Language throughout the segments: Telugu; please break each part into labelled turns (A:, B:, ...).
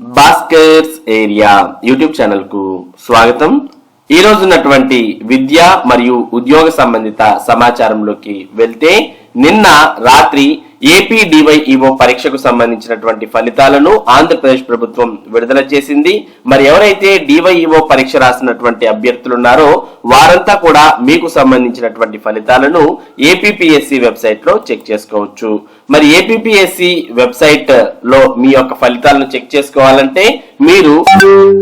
A: భాస్కర్స్ ఏరియా యూట్యూబ్ ఛానల్కు స్వాగతం. ఈ రోజున్నటువంటి విద్య మరియు ఉద్యోగ సంబంధిత సమాచారంలోకి వెళ్తే నిన్న రాత్రి ఏపీ డివైఈఓ పరీక్షకు సంబంధించినటువంటి ఫలితాలను ఆంధ్రప్రదేశ్ ప్రభుత్వం విడుదల చేసింది. మరి ఎవరైతే డివైఈఓ పరీక్ష రాసినటువంటి అభ్యర్థులు ఉన్నారో వారంతా కూడా మీకు సంబంధించినటువంటి ఫలితాలను ఏపీపీఎస్సి వెబ్సైట్లో చెక్ చేసుకోవచ్చు. మరి ఏపీఎస్సి వెబ్సైట్లో మీ యొక్క ఫలితాలను చెక్ చేసుకోవాలంటే మీరు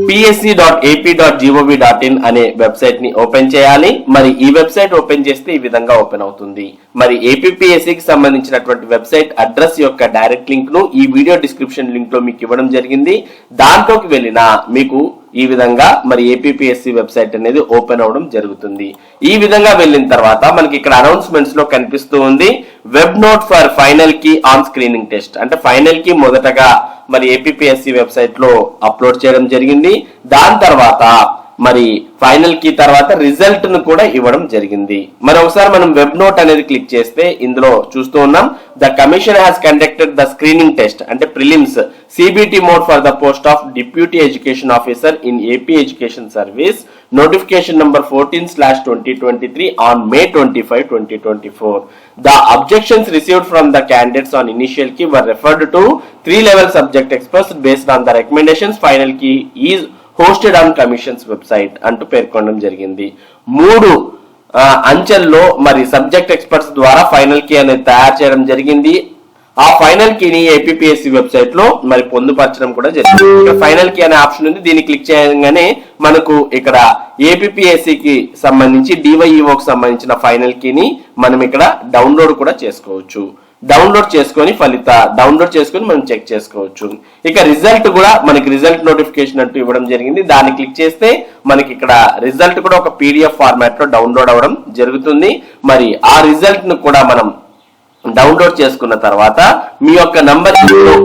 A: PSC dot AP dot GOV dot in అనే వెబ్సైట్ని ఓపెన్ చేయాలి. మరి ఈ వెబ్సైట్ ఓపెన్ చేస్తే ఈ విధంగా ఓపెన్ అవుతుంది. మరి ఏపీఎస్సికి సంబంధించినటువంటి వెబ్సైట్ అడ్రస్ యొక్క డైరెక్ట్ లింక్ను ఈ వీడియో డిస్క్రిప్షన్ లింక్లో మీకు ఇవ్వడం జరిగింది. దాంట్లోకి వెళ్ళినా మీకు ఈ విధంగా మరి ఏపీపీఎస్సి వెబ్సైట్ అనేది ఓపెన్ అవడం జరుగుతుంది. ఈ విధంగా వెళ్ళిన తర్వాత మనకి ఇక్కడ అనౌన్స్మెంట్స్లో కనిపిస్తూ ఉంది. Web note for final key on screening test అంటే ఫైనల్కి మొదటగా మరి ఏపీఎస్సి వెబ్సైట్లో అప్లోడ్ చేయడం జరిగింది. దాని తర్వాత మరి ఫైనల్కి తర్వాత రిజల్ట్ను కూడా ఇవ్వడం జరిగింది. మరి ఒకసారి మనం వెబ్ నోట్ అనేది క్లిక్ చేస్తే ఇందులో చూస్తూ ఉన్నాం the commission has conducted the screening test అంటే prelims CBT mode for the post of deputy education officer in AP education service notification number fourteen slash twenty twenty three on May twenty five twenty twenty four the objections received from the candidates on initial key were referred to three level subject experts based on the recommendations. Final key is hosted on commission's website అంటూ పేర్కొనడం జరిగింది. మూడు అంచెల్లో మరి సబ్జెక్ట్ ఎక్స్పర్ట్స్ ద్వారా ఫైనల్ కీ అనేది తయారు చేయడం జరిగింది. ఆ ఫైనల్ కీని ఏపీఎస్సి వెబ్సైట్లో మరి పొందుపరచడం కూడా జరిగింది. ఇక్కడ ఫైనల్ కీ అనే ఆప్షన్ ఉంది. దీన్ని క్లిక్ చేయగానే మనకు ఇక్కడ ఏపీఎస్సికి సంబంధించి డివైఈఓకి సంబంధించిన ఫైనల్ కీని మనం ఇక్కడ డౌన్లోడ్ కూడా చేసుకోవచ్చు. డౌన్లోడ్ చేసుకొని ఫలిత డౌన్లోడ్ చేసుకొని మనం చెక్ చేసుకోవచ్చు. ఇక రిజల్ట్ కూడా మనకి రిజల్ట్ నోటిఫికేషన్ అంటూ ఇవ్వడం జరిగింది. దాన్ని క్లిక్ చేస్తే మనకి ఇక్కడ రిజల్ట్ కూడా ఒక పీడిఎఫ్ ఫార్మాట్లో డౌన్లోడ్ అవ్వడం జరుగుతుంది. మరి ఆ రిజల్ట్ను కూడా మనం డౌన్లోడ్ చేసుకున్న తర్వాత మీ యొక్క నంబర్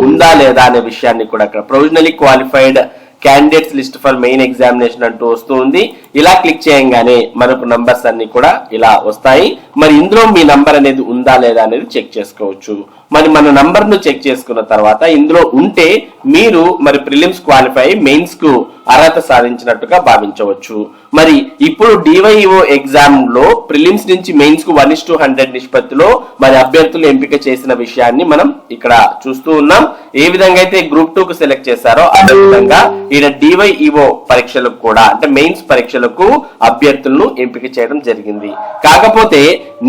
A: ఉందా లేదా అనే విషయాన్ని కూడా ఇక్కడ provisionally qualified candidates list for main examination అంటూ వస్తూ ఉంది. ఇలా క్లిక్ చేయంగానే మనకు నంబర్స్ అన్ని కూడా ఇలా వస్తాయి. మరి ఇందులో మీ నంబర్ అనేది ఉందా లేదా అనేది చెక్ చేసుకోవచ్చు. మరి మన నంబర్ను చెక్ చేసుకున్న తర్వాత ఇందులో ఉంటే మీరు మరి ప్రిలిమ్స్ క్వాలిఫై మెయిన్స్కు అర్హత సాధించినట్టుగా భావించవచ్చు. మరి ఇప్పుడు డివైఓ ఎగ్జామ్లో ప్రిలిమ్స్ నుంచి మెయిన్స్కు వన్ ఇస్ టూ హండ్రెడ్ నిష్పత్తిలో మరి అభ్యర్థులు ఎంపిక చేసిన విషయాన్ని మనం ఇక్కడ చూస్తూ ఉన్నాం. ఏ విధంగా అయితే గ్రూప్ టూ కు సెలెక్ట్ చేశారో అదే విధంగా ఈయన డివైఈఓ పరీక్షలకు కూడా అంటే మెయిన్స్ పరీక్షలకు అభ్యర్థులను ఎంపిక చేయడం జరిగింది. కాకపోతే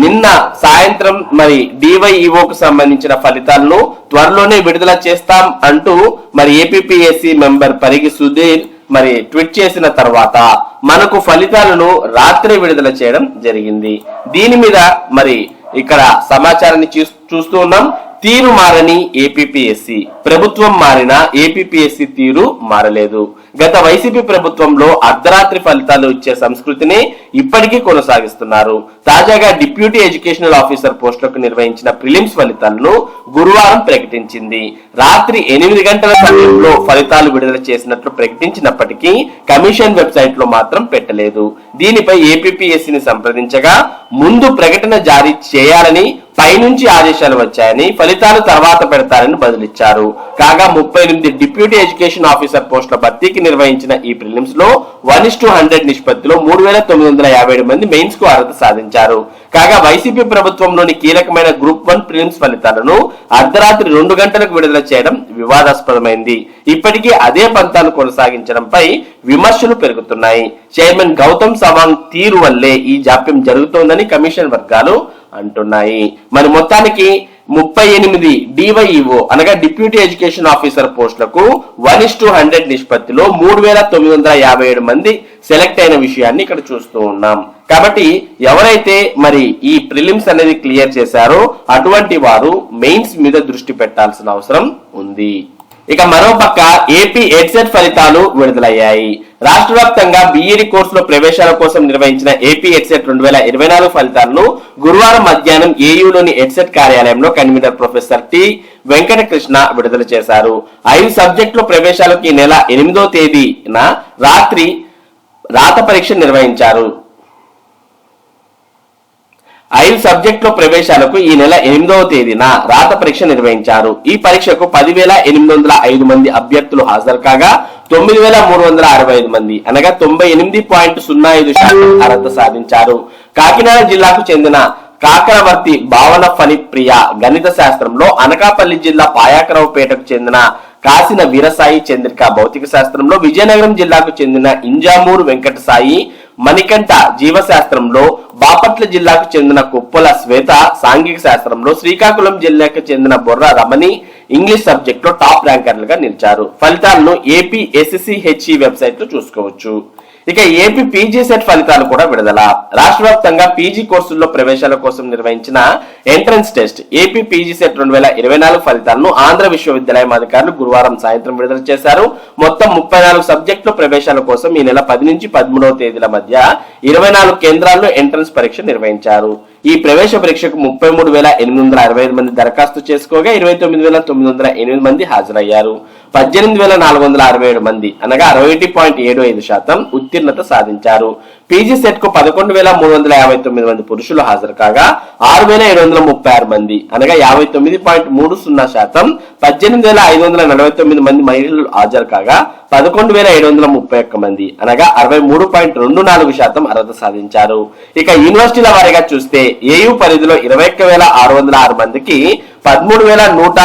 A: నిన్న సాయంత్రం మరి డివైఈఓ కు సంబంధించిన ఫలితాలను త్వరలోనే విడుదల చేస్తాం అంటూ మరి ఏపీఎస్సి మెంబర్ పరిగి సుధీర్ మరి ట్వీట్ చేసిన తర్వాత మనకు ఫలితాలను రాత్రి విడుదల చేయడం జరిగింది. దీని మీద మరి ఇక్కడ సమాచారాన్ని చూస్తూ ఉన్నాం. తీరు మారని ఏపీఎస్సి ప్రభుత్వం మారిన ఏపీఎస్సి తీరు మారలేదు. గత వైసీపీ ప్రభుత్వంలో అర్ధరాత్రి ఫలితాలు ఇచ్చే సంస్కృతిని ఇప్పటికీ కొనసాగిస్తున్నారు. తాజాగా డిప్యూటీ ఎడ్యుకేషనల్ ఆఫీసర్ పోస్టులకు నిర్వహించిన ప్రిలిమ్స్ ఫలితాలను గురువారం ప్రకటించింది. రాత్రి ఎనిమిది గంటల సమయంలో ఫలితాలు విడుదల చేసినట్లు ప్రకటించినప్పటికీ కమిషన్ వెబ్సైట్లో మాత్రం పెట్టలేదు. దీనిపై ఏపీఎస్సిని సంప్రదించగా ముందు ప్రకటన జారీ చేయాలని పైనుంచి ఆదేశాలు వచ్చాయని ఫలితాలు తర్వాత పెడతారని బదిలిచ్చారు. కాగా ముప్పై ఎనిమిది డిప్యూటీ ఎడ్యుకేషన్ ఆఫీసర్ పోస్టుల భర్తీకి నిర్వహించిన ఈ ప్రిలిమ్స్లో వన్ ఇస్ టూ హండ్రెడ్ నిష్పత్తిలో మూడు వేల తొమ్మిది వందల యాభై ఏడు మంది మెయిన్స్కు అర్హత సాధించారు. కాగా వైసీపీ ప్రభుత్వంలోని కీలకమైన గ్రూప్ వన్ ప్రిలిమ్స్ ఫలితాలను అర్ధరాత్రి రెండు గంటలకు విడుదల చేయడం వివాదాస్పదమైంది. ఇప్పటికీ అదే పంతాలు కొనసాగించడంపై విమర్శలు పెరుగుతున్నాయి. చైర్మన్ గౌతమ్ సవాంగ్ తీరు వల్లే ఈ జాప్యం జరుగుతోందని కమిషన్ వర్గాలు అంటున్నాయి. మరి మొత్తానికి ముప్పై ఎనిమిది డివైఈఓ అనగా డిప్యూటీ ఎడ్యుకేషన్ ఆఫీసర్ పోస్టులకు వన్ ఇస్ టూ హండ్రెడ్ నిష్పత్తిలో మూడు వేల తొమ్మిది వందల యాభై ఏడు మంది సెలెక్ట్ అయిన విషయాన్ని ఇక్కడ చూస్తూ ఉన్నాం. కాబట్టి ఎవరైతే మరి ఈ ప్రిలిమ్స్ అనేది క్లియర్ చేశారో అటువంటి వారు మెయిన్స్ మీద దృష్టి పెట్టాల్సిన అవసరం ఉంది. ఇక మరోపక్క ఏపీ ఎడ్సెట్ ఫలితాలు విడుదలయ్యాయి. రాష్ట్ర వ్యాప్తంగా బీఈడి కోర్సులో ప్రవేశాల కోసం నిర్వహించిన ఏపీ ఎడ్సెట్ రెండు వేల ఇరవై నాలుగు ఫలితాలను గురువారం మధ్యాహ్నం ఏయూలోని ఎడ్సెట్ కార్యాలయంలో కన్వీనర్ ప్రొఫెసర్ టి వెంకటకృష్ణ విడుదల చేశారు. ఐదు సబ్జెక్టుల ప్రవేశాలకు ఈ నెల ఎనిమిదో తేదీన రాత్రి రాత పరీక్ష నిర్వహించారు. ఐదు సబ్జెక్టుల ప్రవేశాలకు ఈ నెల ఎనిమిదవ తేదీన రాత పరీక్ష నిర్వహించారు. ఈ పరీక్షకు పదివేల ఎనిమిది వందల ఐదు మంది అభ్యర్థులు హాజరు కాగా తొమ్మిది వేల మూడు వందల అరవై ఐదు మంది అనగా తొంభై ఎనిమిది పాయింట్ సున్నా ఐదు శాతం అర్హత సాధించారు. కాకినాడ జిల్లాకు చెందిన కాకరవర్తి భావన ఫణిప్రియ గణిత శాస్త్రంలో అనకాపల్లి జిల్లా పాయాకరావుపేటకు చెందిన కాసిన వీరసాయి చంద్రిక భౌతిక శాస్త్రంలో విజయనగరం జిల్లాకు చెందిన ఇంజామూరు వెంకట సాయి మణికంఠ జీవశాస్త్రంలో బాపట్ల జిల్లాకు చెందిన కుప్పల శ్వేత సాంఘిక శాస్త్రంలో శ్రీకాకుళం జిల్లాకు చెందిన బొర్ర రమణి ఇంగ్లీష్ సబ్జెక్ట్లో టాప్ ర్యాంకర్లుగా నిలిచారు. ఫలితాలను ఏపీ ఎస్ఎస్సి హెచ్ఈ వెబ్సైట్లో చూసుకోవచ్చు. ఇక ఏపీ పీజీ సెట్ ఫలితాలు కూడా విడుదల. రాష్ట్ర వ్యాప్తంగా పీజీ కోర్సుల్లో ప్రవేశాల కోసం నిర్వహించిన entrance test AP PG CET రెండు వేల ఇరవై నాలుగు ఫలితాలను ఆంధ్ర విశ్వవిద్యాలయం అధికారులు గురువారం సాయంత్రం విడుదల చేశారు. మొత్తం ముప్పై నాలుగు సబ్జెక్టుల ప్రవేశాల కోసం ఈ నెల పది నుంచి పదమూడవ తేదీల మధ్య ఇరవై నాలుగు కేంద్రాల్లో ఎంట్రన్స్ పరీక్ష నిర్వహించారు. ఈ ప్రవేశ పరీక్షకు ముప్పై మూడు వేల ఎనిమిది వందల అరవై ఐదు మంది దరఖాస్తు చేసుకోగా ఇరవై తొమ్మిది వేల తొమ్మిది వందల ఎనిమిది మంది హాజరయ్యారు. పద్దెనిమిది వేల నాలుగు వందల అరవై ఏడు మంది అనగా అరవై ఒకటి పాయింట్ ఏడు ఐదు శాతం ఉత్తీర్ణత సాధించారు. పీజీ సెట్కు పదకొండు వేల మూడు వందల యాభై తొమ్మిది మంది పురుషులు హాజరు కాగా ఆరు వేల ఏడు వందల ముప్పై ఆరు మంది అనగా యాభై తొమ్మిది పాయింట్ మూడు సున్నా శాతం పద్దెనిమిది వేల ఐదు వందల నలభై తొమ్మిది మంది మహిళలు హాజరు కాగా పదకొండు వేల ఏడు వందల ముప్పై ఒక్క మంది అనగా అరవై మూడు పాయింట్ రెండు నాలుగు శాతం అర్హత సాధించారు. ఇక యూనివర్సిటీల వారీగా చూస్తే ఏయూ పరిధిలో ఇరవై ఒక్క వేల ఆరు వందల ఆరు మందికి పదమూడు వేల నూట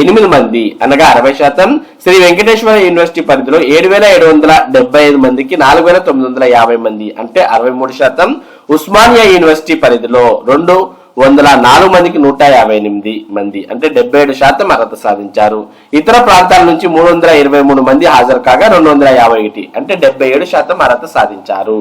A: ఎనిమిది మంది అనగా అరవై శాతం శ్రీ వెంకటేశ్వర యూనివర్సిటీ పరిధిలో ఏడు వేల ఏడు వందల డెబ్బై ఐదు మందికి నాలుగు వేల తొమ్మిది వందల యాభై మంది అంటే అరవై మూడు శాతం ఉస్మానియా యూనివర్సిటీ పరిధిలో రెండు వందల నాలుగు మందికి నూట యాభై ఎనిమిది మంది అంటే డెబ్బై ఏడు శాతం అర్హత సాధించారు. ఇతర ప్రాంతాల నుంచి మూడు వందల ఇరవై మూడు మంది హాజరు కాగా రెండు వందల యాభై ఒకటి అంటే డెబ్బై ఏడు శాతం అర్హత సాధించారు.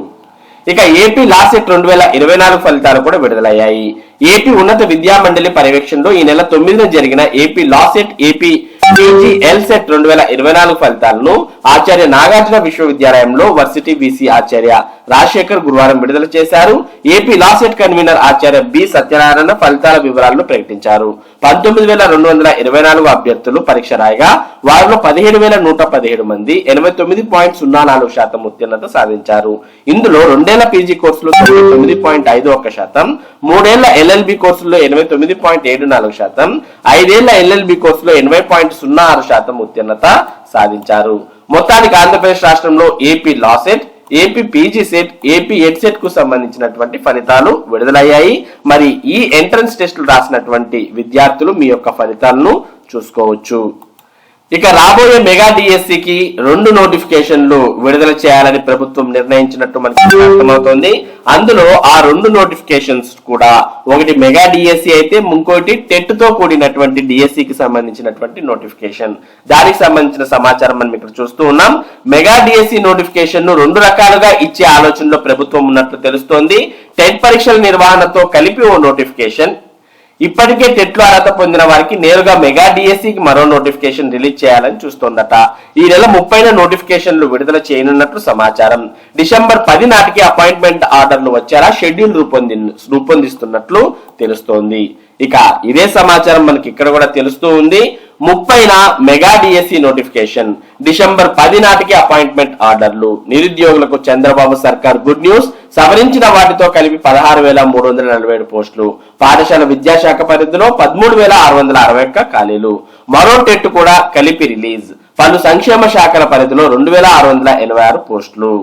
A: ఇక ఏపీ లాసెట్ రెండు వేల ఇరవై నాలుగు ఫలితాలు కూడా విడుదలయ్యాయి. ఏపీ ఉన్నత విద్యా మండలి పర్యవేక్షణలో ఈ నెల తొమ్మిదిన జరిగిన AP LAWCET AP PG LCET రెండు వేల ఇరవై నాలుగు ఫలితాలను ఆచార్య నాగార్జున విశ్వవిద్యాలయంలో వర్సిటీ బీసీ ఆచార్య రాజశేఖర్ గురువారం విడుదల చేశారు. ఏపీ లాసెట్ కన్వీనర్ ఆచార్య బి సత్యనారాయణ ఫలితాల వివరాలను ప్రకటించారు. పంతొమ్మిది వేల రెండు వందల ఇరవై నాలుగు అభ్యర్థులు పరీక్ష రాయగా వారిలో పదిహేడు వేల నూట పదిహేడు మంది ఎనభై తొమ్మిది పాయింట్ సున్నా నాలుగు శాతం ఉత్తీర్ణత సాధించారు. ఇందులో రెండేళ్ళ పీజీ కోర్సులు తొంభై తొమ్మిది పాయింట్ ఐదు ఒక్క శాతం మూడేళ్ళ ఎల్ఎల్బి కోర్సుల్లో ఎనభై తొమ్మిది పాయింట్ ఏడు నాలుగు శాతం ఐదేళ్ళ ఎల్ఎల్బి కోర్సులో ఎనభై పాయింట్ సున్నా ఆరు శాతం ఉత్తీర్ణత సాధించారు. మొత్తానికి ఆంధ్రప్రదేశ్ రాష్ట్రంలో AP LAWCET AP PG CET AP Ed సెట్కు సంబంధించినటువంటి ఫలితాలు విడుదలయ్యాయి. మరి ఈ ఎంట్రన్స్ టెస్టులు రాసినటువంటి విద్యార్థులు మీ యొక్క ఫలితాలను చూసుకోవచ్చు. ఇక రాబోయే మెగా డిఎస్సికి రెండు నోటిఫికేషన్లు విడుదల చేయాలని ప్రభుత్వం నిర్ణయించినట్టు మనకి అర్థమవుతోంది. అందులో ఆ రెండు నోటిఫికేషన్స్ కూడా ఒకటి మెగా డిఎస్సి అయితే ఇంకోటి టెట్తో కూడినటువంటి డిఎస్సి కి సంబంధించినటువంటి నోటిఫికేషన్. దానికి సంబంధించిన సమాచారం మనం ఇక్కడ చూస్తూ ఉన్నాం. మెగా డిఎస్సి నోటిఫికేషన్ను రెండు రకాలుగా ఇచ్చే ఆలోచనలో ప్రభుత్వం ఉన్నట్లు తెలుస్తోంది. టెట్ పరీక్షల నిర్వహణతో కలిపి ఓ నోటిఫికేషన్ ఇప్పటికే టెట్లో అర్హత పొందిన వారికి నేరుగా మెగా డిఎస్సికి మరో నోటిఫికేషన్ రిలీజ్ చేయాలని చూస్తోందట. ఈ నెల ముప్పైన నోటిఫికేషన్లు విడుదల చేయనున్నట్లు సమాచారం. డిసెంబర్ పది నాటికి అపాయింట్మెంట్ ఆర్డర్లు వచ్చేలా షెడ్యూల్ రూపొంది రూపొందిస్తున్నట్లు తెలుస్తోంది. ఇక ఇదే సమాచారం మనకి ఇక్కడ కూడా తెలుస్తూ ఉంది. ముప్పైన మెగా డిఎస్సి నోటిఫికేషన్ డిసెంబర్ పది నాటికి అపాయింట్మెంట్ ఆర్డర్లు. నిరుద్యోగులకు చంద్రబాబు సర్కార్ గుడ్ న్యూస్. సవరించిన వాటితో కలిపి పదహారు వేల మూడు వందల నలభై ఏడు పోస్టులు. పాఠశాల విద్యాశాఖ పరిధిలో పదమూడు వేల ఆరు వందల అరవై ఒక్క ఖాళీలు. మరో టెట్ కూడా కలిపి రిలీజ్. పలు సంక్షేమ శాఖల పరిధిలో రెండు వేల ఆరు వందల ఎనభై ఆరు పోస్టులు.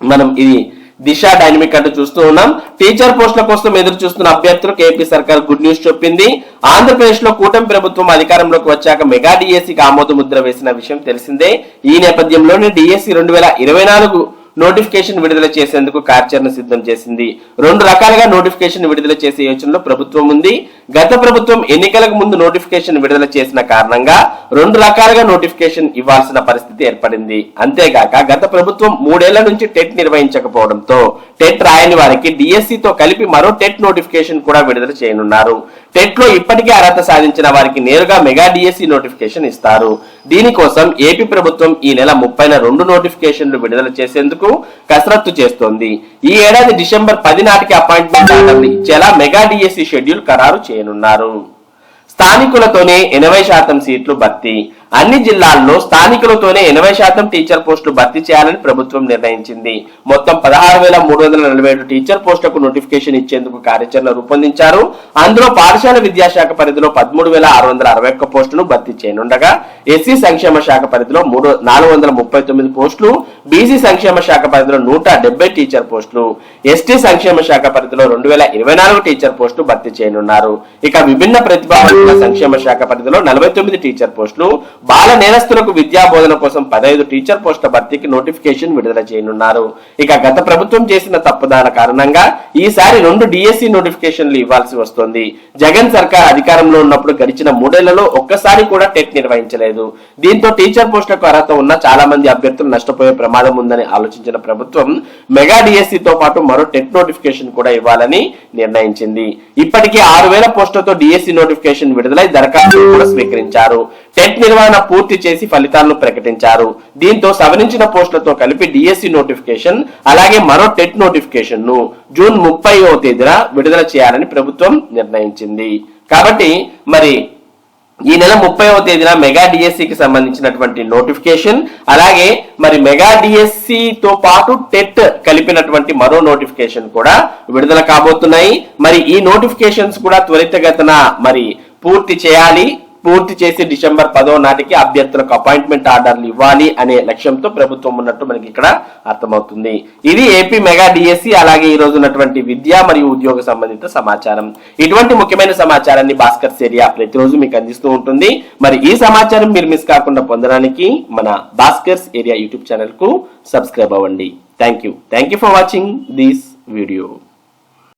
A: మనం ఇది దిశ డైనమిక్ అంటూ చూస్తూ ఉన్నాం. టీచర్ పోస్టుల కోసం ఎదురు చూస్తున్న అభ్యర్థులకు ఏపీ సర్కార్ గుడ్ న్యూస్ చెప్పింది. ఆంధ్రప్రదేశ్లో కూటమి ప్రభుత్వం అధికారంలోకి వచ్చాక మెగా డిఎస్సికి ఆమోద ముద్ర వేసిన విషయం తెలిసిందే. ఈ నేపథ్యంలోనే డిఎస్సి రెండు వేల ఇరవై నాలుగు నోటిఫికేషన్ విడుదల చేసేందుకు కార్యాచరణ సిద్ధం చేసింది. రెండు రకాలుగా నోటిఫికేషన్ విడుదల చేసే యోచనలో ప్రభుత్వం ఉంది. గత ప్రభుత్వం ఎన్నికలకు ముందు నోటిఫికేషన్ విడుదల చేసిన కారణంగా రెండు రకాలుగా నోటిఫికేషన్ ఇవ్వాల్సిన పరిస్థితి ఏర్పడింది. అంతేగాక గత ప్రభుత్వం మూడేళ్ళ నుంచి టెట్ నిర్వహించకపోవడంతో టెట్ రాయని వారికి డిఎస్సితో కలిపి మరో టెట్ నోటిఫికేషన్ కూడా విడుదల చేయనున్నారు. టెట్లో ఇప్పటికే అర్హత సాధించిన వారికి నేరుగా మెగా డిఎస్సి నోటిఫికేషన్ ఇస్తారు. దీనికోసం ఏపీ ప్రభుత్వం ఈ నెల ముప్పైన రెండు నోటిఫికేషన్లు విడుదల చేసేందుకు కసరత్తు చేస్తోంది. ఈ ఏడాది డిసెంబర్ పది నాటికి అపాయింట్మెంట్ ఆర్డర్లు ఇచ్చేలా మెగా డిఎస్సి షెడ్యూల్ ఖరారు చేయనున్నారు. స్థానికులతోనే ఎనభై శాతం సీట్లు భర్తీ. అన్ని జిల్లాల్లో స్థానికులతోనే ఎనభై శాతం టీచర్ పోస్టులు భర్తీ చేయాలని ప్రభుత్వం నిర్ణయించింది. మొత్తం పదహారు వేల మూడు వందల నలభై ఏడు టీచర్ పోస్టులకు నోటిఫికేషన్ ఇచ్చేందుకు కార్యాచరణ రూపొందించారు. అందులో పాఠశాల విద్యాశాఖ పరిధిలో పదమూడు వేల ఆరు వందల అరవై ఒక్క పోస్టును భర్తీ చేయనుండగా ఎస్సీ సంక్షేమ శాఖ పరిధిలో మూడు నాలుగు వందల ముప్పై తొమ్మిది పోస్టులు బీసీ సంక్షేమ శాఖ పరిధిలో నూట డెబ్బై టీచర్ పోస్టులు ఎస్టీ సంక్షేమ శాఖ పరిధిలో రెండు వేల ఇరవై నాలుగు టీచర్ పోస్టులు భర్తీ చేయనున్నారు. ఇక విభిన్న ప్రతిభావంతుల సంక్షేమ శాఖ పరిధిలో నలభై తొమ్మిది టీచర్ పోస్టులు బాల నేరస్తులకు విద్యా బోధన కోసం పదహైదు టీచర్ పోస్టుల భర్తీకి నోటిఫికేషన్ విడుదల చేయనున్నారు. ఇక గత ప్రభుత్వం చేసిన తప్పుదాన కారణంగా ఈసారి రెండు డిఎస్సి నోటిఫికేషన్లు ఇవ్వాల్సి వస్తోంది. జగన్ సర్కార్ అధికారంలో ఉన్నప్పుడు గడిచిన మూడేళ్ళలో ఒక్కసారి కూడా టెట్ నిర్వహించలేదు. దీంతో టీచర్ పోస్టులకు అర్హత ఉన్న చాలా మంది అభ్యర్థులు నష్టపోయే ప్రమాదం ఉందని ఆలోచించిన ప్రభుత్వం మెగా డిఎస్సితో పాటు మరో టెట్ నోటిఫికేషన్ కూడా ఇవ్వాలని నిర్ణయించింది. ఇప్పటికే ఆరు వేల పోస్టులతో డిఎస్సి నోటిఫికేషన్ విడుదలై దరఖాస్తు కూడా స్వీకరించారు. టెట్ నిర్వహణ పూర్తి చేసి ఫలితాలను ప్రకటించారు. దీంతో సవరించిన పోస్టులతో కలిపి డిఎస్సి నోటిఫికేషన్ అలాగే మరో టెట్ నోటిఫికేషన్ను జూన్ ముప్పైవ తేదీన విడుదల చేయాలని ప్రభుత్వం నిర్ణయించింది. కాబట్టి మరి ఈ నెల ముప్పైవ తేదీన మెగా డిఎస్సికి సంబంధించినటువంటి నోటిఫికేషన్ అలాగే మరి మెగా డిఎస్సి తో పాటు టెట్ కలిపినటువంటి మరో నోటిఫికేషన్ కూడా విడుదల కాబోతున్నాయి. మరి ఈ నోటిఫికేషన్స్ కూడా త్వరితగతిన మరి పూర్తి చేయాలి. పూర్తి చేసి డిసెంబర్ పదో నాటికి అభ్యర్థులకు అపాయింట్మెంట్ ఆర్డర్లు ఇవ్వాలి అనే లక్ష్యంతో ప్రభుత్వం ఉన్నట్టు మనకి ఇక్కడ అర్థమవుతుంది. ఇది ఏపీ మెగా డిఎస్సి అలాగే ఈ రోజు ఉన్నటువంటి విద్య మరియు ఉద్యోగ సంబంధిత సమాచారం. ఇటువంటి ముఖ్యమైన సమాచారాన్ని భాస్కర్ ఏరియా ప్రతిరోజు మీకు అందిస్తూ ఉంటుంది. మరి ఈ సమాచారం మీరు మిస్ కాకుండా పొందడానికి మన భాస్కర్స్ ఏరియా యూట్యూబ్ ఛానల్కు సబ్స్క్రైబ్ అవ్వండి. Thank you thank you for watching this video.